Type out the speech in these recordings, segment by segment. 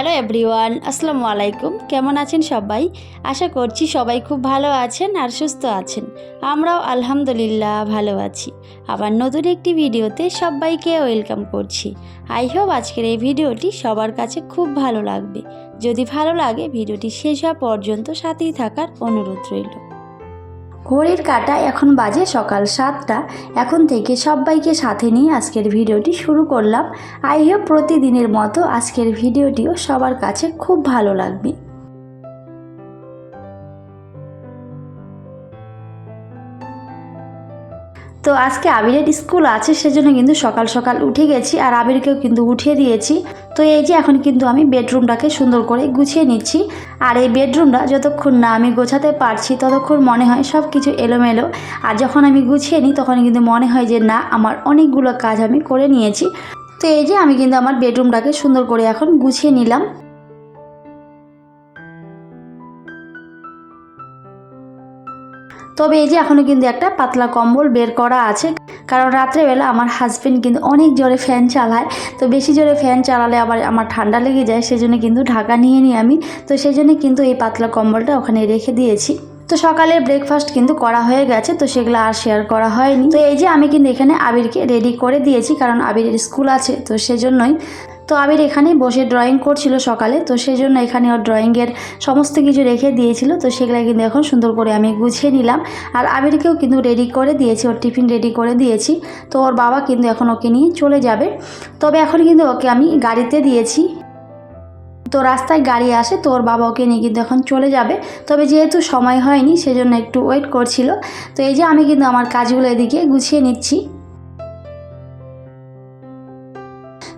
Hello everyone, আসসালামু আলাইকুম। কেমন আছেন সবাই? আশা করছি সবাই খুব ভালো আছেন আর সুস্থ আছেন। আমরাও আলহামদুলিল্লাহ ভালো আছি। আবার নতুন একটি ভিডিওতে সবাইকে ওয়েলকাম করছি। আই হোপ আজকের এই ভিডিওটি সবার কাছে খুব ভালো লাগবে। যদি ভালো লাগে, ভিডিওটি শেষ হওয়া পর্যন্ত সাথেই থাকার অনুরোধ রইল। ঘড়ির কাটা এখন বাজে সকাল সাতটা। এখন থেকে সবাইকে সাথে নিয়ে আজকের ভিডিওটি শুরু করলাম। আই হোপ প্রতিদিনের মতো আজকের ভিডিওটিও সবার কাছে খুব ভালো লাগবে। তো আজকে আবিরের স্কুল আছে, সেজন্য কিন্তু সকাল সকাল উঠে গেছি আর আবিরকেও কিন্তু উঠিয়ে দিয়েছি। তো এই যে এখন কিন্তু আমি বেডরুমটাকে সুন্দর করে গুছিয়ে নিচ্ছি। আর এই বেডরুমটা যতক্ষণ না আমি গোছাতে পারছি, ততক্ষণ মনে হয় সব কিছু এলোমেলো। আর যখন আমি গুছিয়ে নিই, তখন কিন্তু মনে হয় যে না, আমার অনেকগুলো কাজ আমি করে নিয়েছি। তো এই যে আমি কিন্তু আমার বেডরুমটাকে সুন্দর করে এখন গুছিয়ে নিলাম। তবে এই যে এখনও কিন্তু একটা পাতলা কম্বল বের করা আছে, কারণ রাত্রেবেলা আমার হাজব্যান্ড কিন্তু অনেক জোরে ফ্যান চালায়। তো বেশি জোরে ফ্যান চালালে আবার আমার ঠান্ডা লেগে যায়, সেজন্য কিন্তু ঢাকা নিয়ে নিই আমি। তো সেই জন্য কিন্তু এই পাতলা কম্বলটা ওখানে রেখে দিয়েছি। তো সকালে ব্রেকফাস্ট কিন্তু করা হয়ে গেছে, তো সেগুলো আর শেয়ার করা হয়নি। তো এই যে আমি কিন্তু এখানে আবিরকে রেডি করে দিয়েছি, কারণ আবিরের স্কুল আছে, তো সেজন্যই তো আবির এখানে বসে ড্রয়িং করছিল সকালে, তো সেই জন্য এখানে ওর ড্রয়িংয়ের সমস্ত কিছু রেখে দিয়েছিল, তো সেগুলো কিন্তু এখন সুন্দর করে আমি গুছিয়ে নিলাম। আর আবিরকেও কিন্তু রেডি করে দিয়েছি, ওর টিফিন রেডি করে দিয়েছি, তো ওর বাবা কিন্তু এখন ওকে নিয়ে চলে যাবে। তবে এখন কিন্তু ওকে আমি গাড়িতে দিয়েছি। তো রাস্তায় গাড়ি আসে, তো ওর বাবা ওকে নিয়ে কিন্তু এখন চলে যাবে। তবে যেহেতু সময় হয়নি, সেজন্য একটু ওয়েট করছিল। তো এই যে আমি কিন্তু আমার কাজগুলো এদিকে গুছিয়ে নিচ্ছি।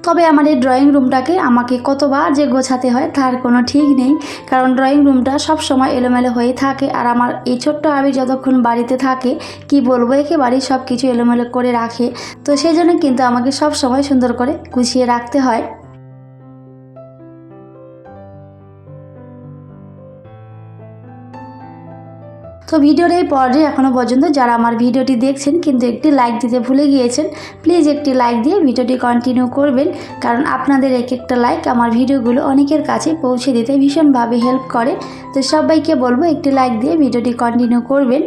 তবে আমার এই ড্রয়িং রুমটাকে আমাকে কতবার যে গোছাতে হয় তার কোনো ঠিক নেই। কারণ ড্রয়িং রুমটা সব সময় এলোমেলো হয়ে থাকে আর আমার এই ছোট্ট আবি যতক্ষণ বাড়িতে থাকে, কি বলব একে বাড়ির সব কিছু এলোমেলো করে রাখে। তো সেই জন্য কিন্তু আমাকে সব সময় সুন্দর করে গুছিয়ে রাখতে হয়। তো ভিডিওর এই পর্যায়ে এখনও পর্যন্ত যারা আমার ভিডিওটি দেখছেন কিন্তু একটি লাইক দিতে ভুলে গিয়েছেন প্লিজ একটি লাইক দিয়ে ভিডিওটি কন্টিনিউ করবেন। কারণ আপনাদের এক একটা লাইক আমার ভিডিওগুলো অনেকের কাছে পৌঁছে দিতে ভীষণভাবে হেল্প করে। তো সবাইকে বলব একটি লাইক দিয়ে ভিডিওটি কন্টিনিউ করবেন।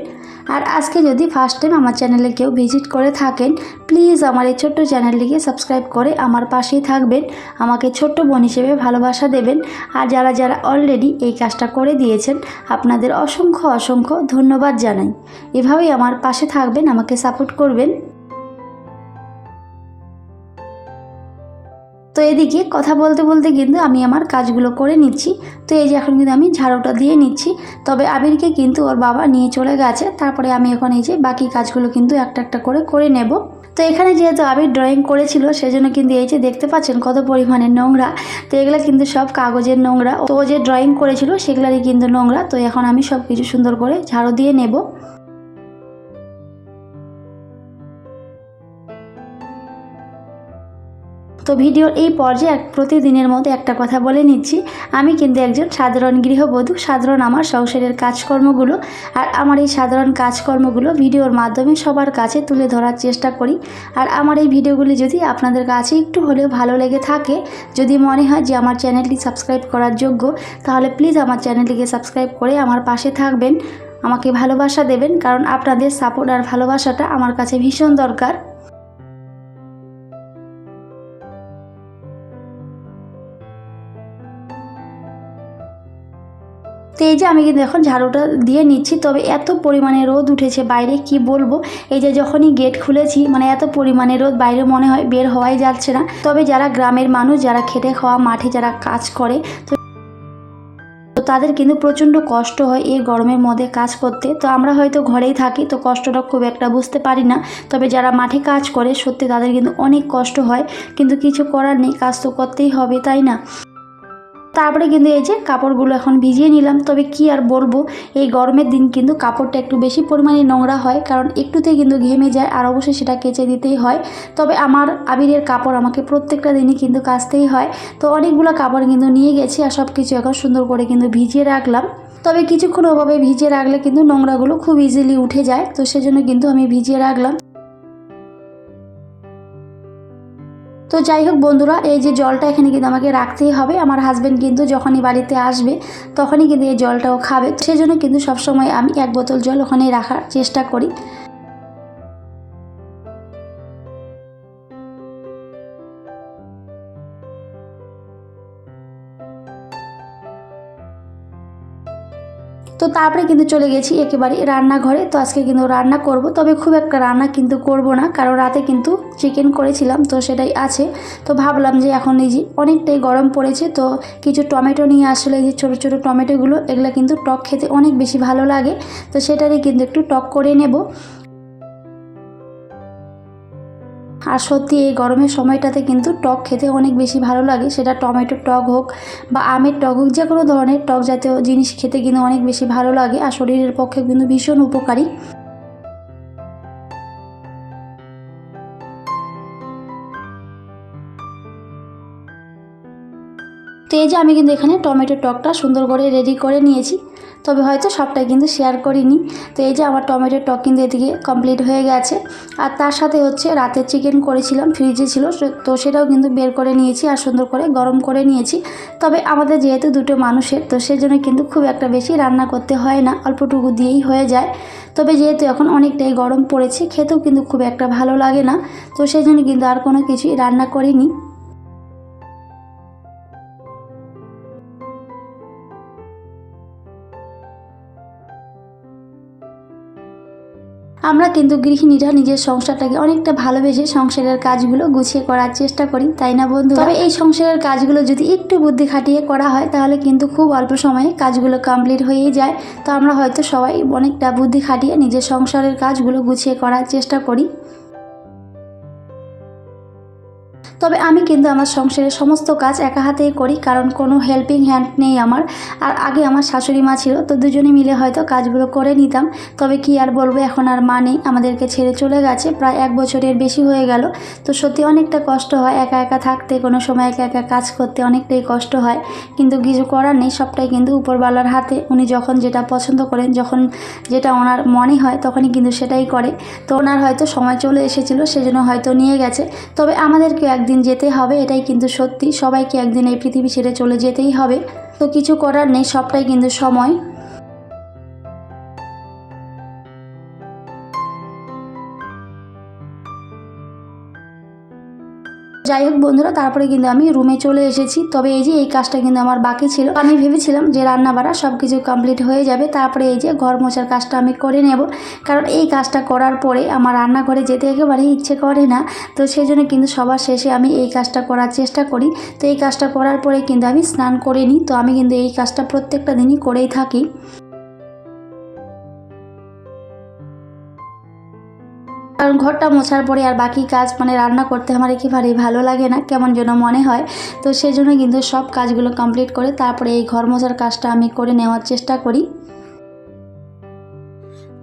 আর আজকে যদি ফার্স্ট টাইম আমার চ্যানেলে কেউ ভিজিট করে থাকেন প্লিজ আমার এই ছোট্ট চ্যানেলটিকে সাবস্ক্রাইব করে আমার পাশেই থাকবেন। আমাকে ছোট্ট বোন হিসেবে ভালোবাসা দেবেন। আর যারা যারা অলরেডি এই কাজটা করে দিয়েছেন, আপনাদের অসংখ্য অসংখ্য ধন্যবাদ জানাই। এভাবেই আমার পাশে থাকবেন, আমাকে সাপোর্ট করবেন। তো এদিকে কথা বলতে বলতে কিন্তু আমি আমার কাজগুলো করে নিচ্ছি। তো এই যে এখন কিন্তু আমি ঝাড়ুটা দিয়ে নিচ্ছি। তবে আবিরকে কিন্তু ওর বাবা নিয়ে চলে গেছে। তারপরে আমি এখন এই যে বাকি কাজগুলো কিন্তু একটা একটা করে করে নেব। তো এখানে যেহেতু আবির ড্রয়িং করেছিল, সেজন্য কিন্তু এই যে দেখতে পাচ্ছেন কত পরিমাণে নোংরা। তো এগুলো কিন্তু সব কাগজের নোংরা। তো যে ড্রয়িং করেছিল, সেগুলারই কিন্তু নোংরা। তো এখন আমি সব কিছু সুন্দর করে ঝাড়ু দিয়ে নেব। তো ভিডিওর এই পর্যায়ে এক প্রতিদিনের মতো একটা কথা বলে নিচ্ছি। আমি কিন্তু একজন সাধারণ গৃহবধূ, সাধারণ আমার সংসারের কাজকর্মগুলো আর আমার এই সাধারণ কাজকর্মগুলো ভিডিওর মাধ্যমে সবার কাছে তুলে ধরার চেষ্টা করি। আর আমার এই ভিডিওগুলি যদি আপনাদের কাছে একটু হলেও ভালো লেগে থাকে, যদি মনে হয় যে আমার চ্যানেলটি সাবস্ক্রাইব করার যোগ্য, তাহলে প্লিজ আমার চ্যানেলটিকে সাবস্ক্রাইব করে আমার পাশে থাকবেন। আমাকে ভালোবাসা দেবেন, কারণ আপনাদের সাপোর্ট আর ভালোবাসাটা আমার কাছে ভীষণ দরকার। এই যে আমি কিন্তু এখন ঝাড়ুটা দিয়ে নিচ্ছি, তবে এত পরিমাণে রোদ উঠেছে বাইরে, কি বলব? এই যে যখনই গেট খুলেছি মানে এত পরিমাণে রোদ বাইরে মনে হয় বের হওয়াই যাচ্ছে না। তবে যারা গ্রামের মানুষ, যারা খেটে খাওয়া, মাঠে যারা কাজ করে, তো তাদের কিন্তু প্রচণ্ড কষ্ট হয় এই গরমের মধ্যে কাজ করতে। তো আমরা হয়তো ঘরেই থাকি, তো কষ্টটা খুব একটা বুঝতে পারি না। তবে যারা মাঠে কাজ করে, সত্যি তাদের কিন্তু অনেক কষ্ট হয়। কিন্তু কিছু করার নেই, কাজ তো করতেই হবে, তাই না? তারপরে কিন্তু এই যে কাপড়গুলো এখন ভিজিয়ে নিলাম। তবে কি আর বলব, এই গরমের দিন কিন্তু কাপড়টা একটু বেশি পরিমাণে নোংরা হয়, কারণ একটুতে কিন্তু ঘেমে যায় আর অবশ্যই সেটা কেচে দিতেই হয়। তবে আমার আবিরের কাপড় আমাকে প্রত্যেকটা দিনই কিন্তু কাচতেই হয়। তো অনেকগুলো কাপড় কিন্তু নিয়ে গেছি আর সব কিছু এখন সুন্দর করে কিন্তু ভিজিয়ে রাখলাম। তবে কিছুক্ষণ ওভাবে ভিজিয়ে রাখলে কিন্তু নোংরাগুলো খুব ইজিলি উঠে যায়। তো সেজন্য কিন্তু আমি ভিজিয়ে রাখলাম। তো যাই হোক বন্ধুরা, এই যে জলটা এখানে কিন্তু আমাকে রাখতেই হবে। আমার হাজব্যান্ড কিন্তু যখনই বাড়িতে আসবে, তখনই কিন্তু এই জলটাও খাবে। সেজন্য কিন্তু সবসময় আমি এক বোতল জল ওখানেই রাখার চেষ্টা করি। তো তারপরে কিন্তু চলে গেছি একেবারে রান্নাঘরে। তো আজকে কিন্তু রান্না করব। তবে খুব একটা রান্না কিন্তু করব না, কারণ রাতে কিন্তু চিকেন করেছিলাম, তো সেটাই আছে। তো ভাবলাম যে এখন এই যে অনেকটাই গরম পড়েছে, তো কিছু টমেটো নিয়ে আসলে এই যে ছোটো ছোটো টমেটোগুলো, এগুলো কিন্তু টক খেতে অনেক বেশি ভালো লাগে। তো সেটারই কিন্তু একটু টক করে নেব। আর সত্যি এই গরমের সময়টাতে কিন্তু টক খেতে অনেক বেশি ভালো লাগে। সেটা টমেটোর টক হোক বা আমের টক হোক যে কোনো ধরনের টক জাতীয় জিনিস খেতে কিন্তু অনেক বেশি ভালো লাগে। আর শরীরের পক্ষে কিন্তু ভীষণ উপকারী। এই যে আমি কিন্তু এখানে টমেটোর টকটা সুন্দর করে রেডি করে নিয়েছি। তবে হয়তো সবটাই কিন্তু শেয়ার করিনি। তো এই যে আমার টমেটোর টক কিন্তু এদিকে কমপ্লিট হয়ে গেছে। আর তার সাথে হচ্ছে রাতের চিকেন করেছিলাম ফ্রিজে ছিল তো সেটাও কিন্তু বের করে নিয়েছি আর সুন্দর করে গরম করে নিয়েছি। তবে আমাদের যেহেতু দুটো মানুষের, তো সেজন্য কিন্তু খুব একটা বেশি রান্না করতে হয় না, অল্পটুকু দিয়েই হয়ে যায়। তবে যেহেতু এখন অনেকটাই গরম পড়েছে, খেতেও কিন্তু খুব একটা ভালো লাগে না। তো সেই জন্য কিন্তু আর কোনো কিছুই রান্না করিনি। আমরা কিন্তু গৃহিণীরা নিজের সংসারটাকে অনেকটা ভালোবেসে সংসারের কাজগুলো গুছিয়ে করার চেষ্টা করি, তাই না বন্ধু তবে এই সংসারের কাজগুলো যদি একটু বুদ্ধি খাটিয়ে করা হয়, তাহলে কিন্তু খুব অল্প সময়ে কাজগুলো কমপ্লিট হয়েই যায়। তো আমরা হয়তো সবাই অনেকটা বুদ্ধি খাটিয়ে নিজের সংসারের কাজগুলো গুছিয়ে করার চেষ্টা করি। তবে আমি কিন্তু আমার সংসারের সমস্ত কাজ একা হাতেই করি, কারণ কোনো হেল্পিং হ্যান্ড নেই আমার। আর আগে আমার শাশুড়ি মা ছিল, তো দুজনে মিলে হয়তো কাজগুলো করে নিতাম। তবে কি আর বলব, এখন আর মা নেই। আমাদেরকে ছেড়ে চলে গেছে, প্রায় এক বছরের বেশি হয়ে গেল। তো সত্যি অনেকটা কষ্ট হয়, একা একা থাকতে, কোনো সময় একা একা কাজ করতে অনেকটাই কষ্ট হয়। কিন্তু কিছু করার নেই, সবটাই কিন্তু উপরওয়ালার হাতে। উনি যখন যেটা পছন্দ করেন, যখন যেটা ওনার মনে হয়, তখনই কিন্তু সেটাই করে। তো ওনার হয়তো সময় চলে এসেছিল, সেজন্য হয়তো নিয়ে গেছে। তবে আমাদেরকে একদিন যেতে হবে, এটাই কিন্তু সত্যি। সবাইকে একদিন এই পৃথিবী ছেড়ে চলে যেতেই হবে। তো কিছু করার নেই, সবটাই কিন্তু সময়। যাই হোক বন্ধুরা, তারপরে কিন্তু আমি রুমে চলে এসেছি। তবে এই যে এই কাজটা কিন্তু আমার বাকি ছিল। আমি ভেবেছিলাম যে রান্না বাড়া সব কিছু কমপ্লিট হয়ে যাবে। তারপরে এই যে ঘর মোছার কাজটা আমি করে নেব। কারণ এই কাজটা করার পরে আমার রান্নাঘরে যেতে একেবারেই ইচ্ছে করে না। তো সেই জন্য কিন্তু সবার শেষে আমি এই কাজটা করার চেষ্টা করি। তো এই কাজটা করার পরে কিন্তু আমি স্নান করে নিই। তো আমি কিন্তু এই কাজটা প্রত্যেকটা দিনই করেই থাকি। কারণ ঘরটা মোছার পরে আর বাকি কাজ মানে রান্না করতে আমার একেবারে ভালো লাগে না, কেমন যেন মনে হয়। তো সেই জন্য কিন্তু সব কাজগুলো কমপ্লিট করে তারপরে এই ঘর মোছার কাজটা আমি করে নেওয়ার চেষ্টা করি।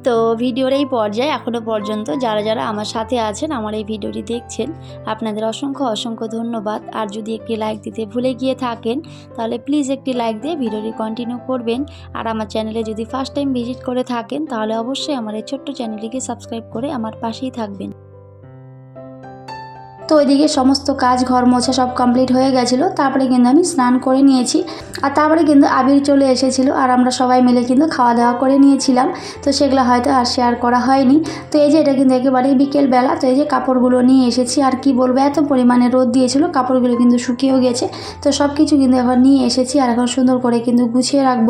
তো ভিডিওর এই পর্যায়ে এখনও পর্যন্ত যারা যারা আমার সাথে আছেন, আমার এই ভিডিওটি দেখছেন, আপনাদের অসংখ্য অসংখ্য ধন্যবাদ। আর যদি একটি লাইক দিতে ভুলে গিয়ে থাকেন, তাহলে প্লিজ একটি লাইক দিয়ে ভিডিওটি কন্টিনিউ করবেন। আর আমার চ্যানেলে যদি ফার্স্ট টাইম ভিজিট করে থাকেন, তাহলে অবশ্যই আমার এই ছোট্ট চ্যানেলটিকে সাবস্ক্রাইব করে আমার পাশেই থাকবেন। তো ওইদিকে সমস্ত কাজ, ঘর মোছা সব কমপ্লিট হয়ে গেছিল। তারপরে কিন্তু আমি স্নান করে নিয়েছি। আর তারপরে কিন্তু আবির চলে এসেছিল আর আমরা সবাই মিলে কিন্তু খাওয়া দাওয়া করে নিয়েছিলাম। তো সেগুলো হয়তো আর শেয়ার করা হয়নি। তো এই যে এটা কিন্তু একেবারে বিকেলবেলা, তো এই যে কাপড়গুলো নিয়ে এসেছি আর কি বলব, এত পরিমাণে রোদ দিয়েছিল, কাপড়গুলো কিন্তু শুকিয়েও গেছে। তো সব কিছু কিন্তু এখন নিয়ে এসেছি আর এখন সুন্দর করে কিন্তু গুছিয়ে রাখব।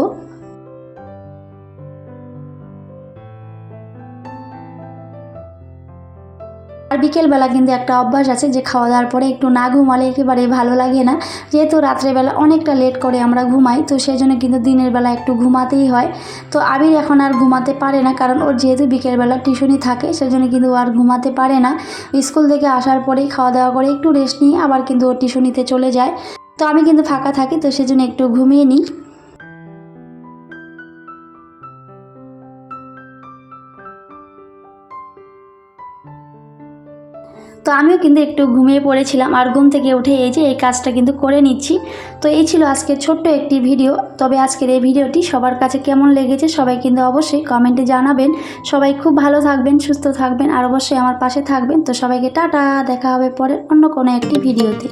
বিকেলবেলা কিন্তু একটা অভ্যাস আছে যে খাওয়া দাওয়ার পরে একটু না ঘুমালে একেবারেই ভালো লাগে না। যেহেতু রাত্রেবেলা অনেকটা লেট করে আমরা ঘুমাই, তো সেই জন্য কিন্তু দিনের বেলা একটু ঘুমাতেই হয়। তো আবির এখন আর ঘুমাতে পারে না, কারণ ওর যেহেতু বিকেলবেলা টিউশনি থাকে, সেজন্য কিন্তু আর ঘুমাতে পারে না। স্কুল থেকে আসার পরেই খাওয়া দাওয়া করে একটু রেস্ট নিয়ে আবার কিন্তু ও টিউশনিতে চলে যায়। তো আমি কিন্তু ফাঁকা থাকি, তো সেজন্য একটু ঘুমিয়ে নিই। তো আমিও কিন্তু একটু ঘুমিয়ে পড়েছিলাম আর ঘুম থেকে উঠে এই যে এই কাজটা কিন্তু করে নিচ্ছি। তো এই ছিল আজকের ছোট্ট একটি ভিডিও। তবে আজকের এই ভিডিওটি সবার কাছে কেমন লেগেছে সবাই কিন্তু অবশ্যই কমেন্টে জানাবেন। সবাই খুব ভালো থাকবেন, সুস্থ থাকবেন আর অবশ্যই আমার পাশে থাকবেন। তো সবাইকে টাটা, দেখা হবে পরের অন্য কোনো একটি ভিডিওতে।